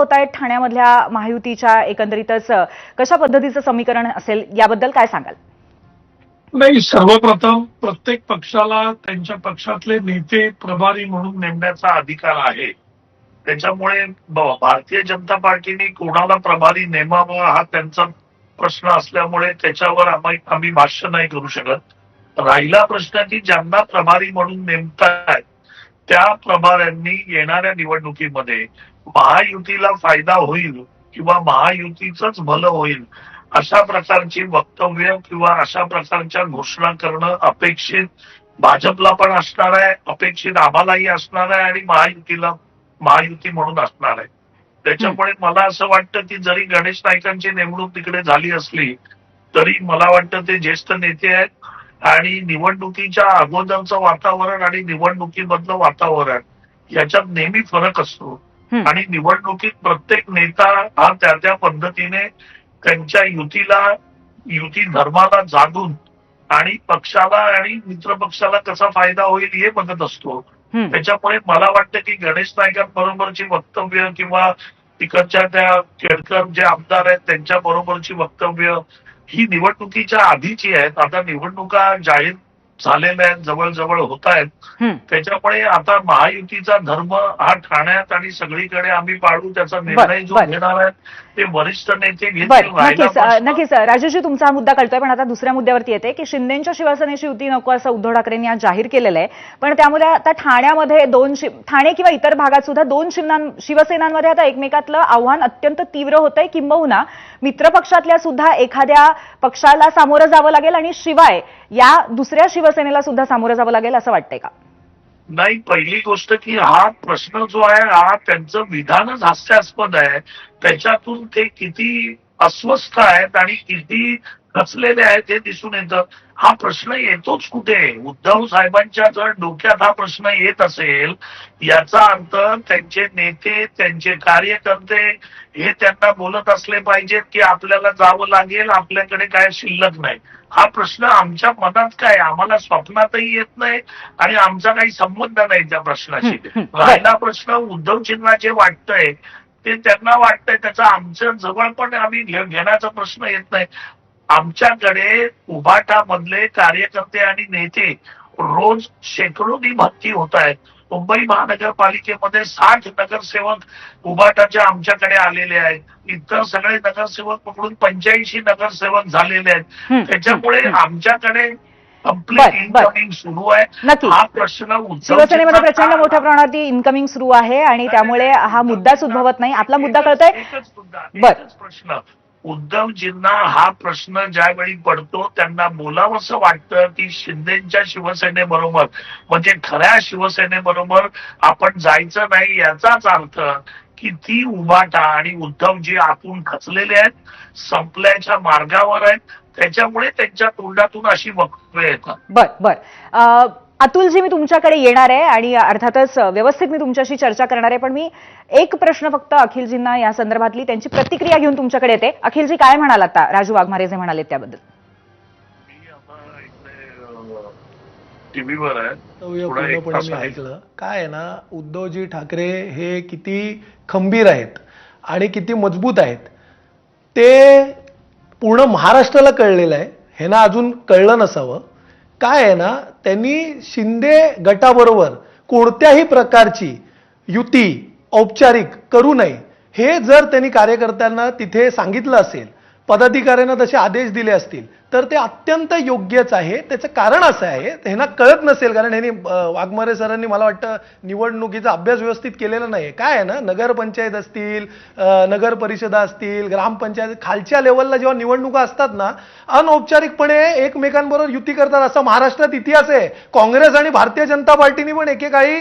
होत आहेत ठाण्यामधल्या महायुतीच्या एकंदरीतच कशा पद्धतीचं समीकरण असेल याबद्दल काय सांगाल? नाही सर्वप्रथम प्रत्येक पक्षाला त्यांच्या पक्षातले नेते प्रभारी म्हणून नेमण्याचा अधिकार आहे. त्याच्यामुळे भारतीय जनता पार्टीने कोणाला प्रभारी नेमावा हा त्यांचा प्रश्न असल्यामुळे त्याच्यावर आम्ही आम्ही भाष्य नाही करू शकत. राहिला प्रश्न की ज्यांना प्रभारी म्हणून नेमताय त्या प्रभाऱ्यांनी येणाऱ्या निवडणुकीमध्ये महायुतीला फायदा होईल किंवा महायुतीच भलं होईल अशा प्रकारची वक्तव्य किंवा अशा प्रकारच्या घोषणा करणं अपेक्षित भाजपला पण असणार आहे अपेक्षित आम्हालाही असणार आहे आणि महायुतीला महायुती म्हणून असणार आहे. त्याच्यामुळे मला असं वाटतं की जरी गणेश नाईकांची नेमणूक तिकडे झाली असली तरी मला वाटतं ते ज्येष्ठ नेते आहेत आणि निवडणुकीच्या अगोदरचं वातावरण आणि निवडणुकीमधलं वातावरण याच्यात नेहमी फरक असतो. आणि निवडणुकीत प्रत्येक नेता हा त्या त्या पद्धतीने त्यांच्या युतीला युती धर्माला जागून आणि पक्षाला आणि मित्र पक्षाला कसा फायदा होईल हे बघत असतो. त्याच्यामुळे मला वाटतं की गणेश नाईकांबरोबरची वक्तव्य किंवा तिकडच्या त्या केळकर जे आमदार आहेत त्यांच्या बरोबरची वक्तव्य ही निवडणुकीच्या आधीची आहेत. आता निवडणुका जाहीर झालेल्या आहेत जवळजवळ होत आहेत. त्याच्यामुळे आता महायुतीचा धर्म हा ठाण्यात आणि सगळीकडे आम्ही पाडू त्याचा निर्णय जो. घेणार आहे ते वरिष्ठ नेते घेतील बरं राहिला नक्कीच अ, प्रश्न- नक्कीच राजेशजी तुमचा हा मुद्दा कळतोय पण आता दुसऱ्या मुद्द्यावरती येते की शिंदेच्या शिवसेनेची युती नको असं उद्धव ठाकरेंनी आज जाहीर केलेलं आहे पण त्यामुळे आता ठाण्यामध्ये दोन शि- ठाणे किंवा इतर भागात सुद्धा दोन शिवना शिवसेनांमध्ये आता एकमेकातलं आव्हान अत्यंत तीव्र होतंय. किंबहुना मित्रपक्षातल्या सुद्धा एखाद्या पक्षाला सामोरं जावं लागेल आणि शिवाय या दुसऱ्या शिवसेनेला सुद्धा सामोरं जावं लागेल असं वाटतंय का? नाही पहिली गोष्ट की हा प्रश्न जो आहे हा त्यांचं विधानच हास्यास्पद आहे. त्याच्यातून ते किती अस्वस्थ आहेत आणि किती खचलेले आहेत हे दिसून येतं. हा प्रश्न येतोच कुठे? उद्धव साहेबांच्या जर डोक्यात हा प्रश्न येत असेल याचा अर्थ त्यांचे नेते त्यांचे कार्यकर्ते हे त्यांना बोलत असले पाहिजेत की आपल्याला जावं लागेल आपल्याकडे काय शिल्लक नाही. हा प्रश्न आमच्या मनात काय आम्हाला स्वप्नातही येत नाही आणि आमचा काही संबंध नाही त्या प्रश्नाशी. राहिला प्रश्न उद्धव चिन्हा जे वाटतंय ते त्यांना वाटतंय त्याचा आमच्या जवळ पण आम्ही घेण्याचा प्रश्न येत नाही. आमच्याकडे उभाटा मधले कार्यकर्ते आणि नेते रोज शेकडोनी भरती होत आहेत. मुंबई महानगरपालिकेमध्ये साठ नगरसेवक उभाटाचे आमच्याकडे आलेले आहेत. इतर सगळे नगरसेवक पकडून पंच्याऐंशी नगरसेवक झालेले आहेत. त्याच्यामुळे. आमच्याकडे. इन्कमिंग सुरू आहे. हा प्रश्न शिवसेनेमध्ये प्रचंड मोठ्या प्रमाणात इन्कमिंग सुरू आहे आणि त्यामुळे हा मुद्दाच उद्भवत नाही. आपला मुद्दा कळतोय? प्रश्न. उद्धवजींना हा प्रश्न ज्यावेळी पडतो त्यांना बोलावंसं वाटतं की शिंदेच्या शिवसेनेबरोबर म्हणजे खऱ्या शिवसेनेबरोबर आपण जायचं नाही याचाच अर्थ की ती उभाटा आणि उद्धवजी आतून खचलेले आहेत संपल्याच्या मार्गावर आहेत त्याच्यामुळे त्यांच्या तोंडातून अशी वक्तव्य येतात. बर बर. अतुलजी मी तुमच्याकडे येणार आहे आणि अर्थातच व्यवस्थित मी तुमच्याशी चर्चा करणार आहे पण मी एक प्रश्न फक्त अखिलजींना या संदर्भातली त्यांची प्रतिक्रिया घेऊन तुमच्याकडे येते. अखिलजी काय म्हणाल आता? राजू वाघमारे जे म्हणाले त्याबद्दल. टीव्हीवर. ऐकलं. काय आहे ना उद्धवजी ठाकरे हे किती खंबीर आहेत आणि किती मजबूत आहेत. ते पूर्ण महाराष्ट्राला कळलेलं आहे. हे ना अजून कळलं नसावं. काय आहे ना त्यांनी शिंदे गटाबरोबर कोणत्याही प्रकारची युती औपचारिक करू नये. हे जर त्यांनी कार्यकर्त्यांना तिथे सांगितलं असेल पदाधिकाऱ्यांना तसे आदेश दिले असतील तर ते अत्यंत योग्यच आहे. त्याचं कारण असं आहे ह्यांना कळत नसेल कारण ह्यांनी वाघमारे सरांनी मला वाटतं निवडणुकीचा अभ्यास व्यवस्थित केलेला नाही. काय आहे ना नगरपंचायत असतील अं, नगर परिषदा असतील ग्रामपंचायत खालच्या लेवलला जेव्हा निवडणुका असतात ना अनौपचारिकपणे एकमेकांबरोबर युती करतात असा महाराष्ट्रात इतिहास आहे. काँग्रेस आणि भारतीय जनता पार्टीने पण एकेकाळी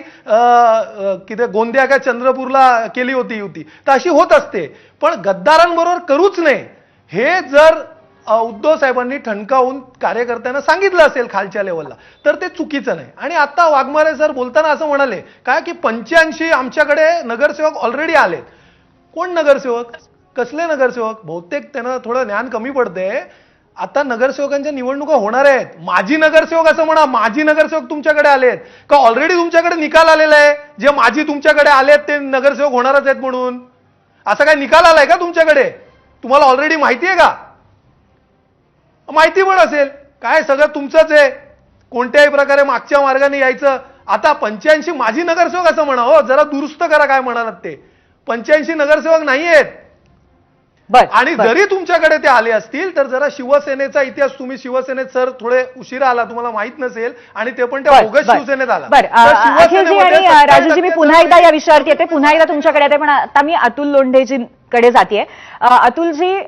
किती गोंदिया का चंद्रपूरला केली होती युती. तर अशी होत असते. पण गद्दारांबरोबर करूच नये. हे जर उद्धव साहेबांनी ठणकावून कार्यकर्त्यांना सांगितलं असेल खालच्या लेवलला तर ते चुकीचं नाही. आणि आता वाघमारे सर बोलताना असं म्हणाले काय की पंच्याऐंशी आमच्याकडे नगरसेवक ऑलरेडी आलेत. कोण नगरसेवक? कसले नगरसेवक? बहुतेक त्यांना थोडं ज्ञान कमी पडते आता नगरसेवकांच्या निवडणुका होणार आहेत. माजी नगरसेवक असं म्हणा माजी नगरसेवक तुमच्याकडे आलेत. का ऑलरेडी तुमच्याकडे निकाल आलेला आहे? जे माजी तुमच्याकडे आलेत ते नगरसेवक होणारच आहेत म्हणून. असा काय निकाल आलाय का तुमच्याकडे? तुम्हाला ऑलरेडी माहिती आहे का? माहिती पण असेल. काय सगळं तुमचंच आहे. कोणत्याही प्रकारे मागच्या मार्गाने यायचं. आता पंच्याऐंशी माजी नगरसेवक असं म्हणा. हो जरा दुरुस्त करा काय म्हणालात ते. पंच्याऐंशी नगरसेवक नाही आहेत. आणि. जरी तुमच्याकडे ते आले असतील तर जरा शिवसेनेचा इतिहास तुम्ही शिवसेनेत सर थोडे उशिरा आला तुम्हाला माहीत नसेल. आणि ते पण त्या बोगस. शिवसेनेत आला. बर तर अ, अखिलजी शिवसेनेमध्ये आणि अ, 70% राजूजी मी पुन्हा एकदा या विषयावरती येते पुन्हा एकदा तुमच्याकडे येते पण आता मी अतुल कडे जाते अतुलजी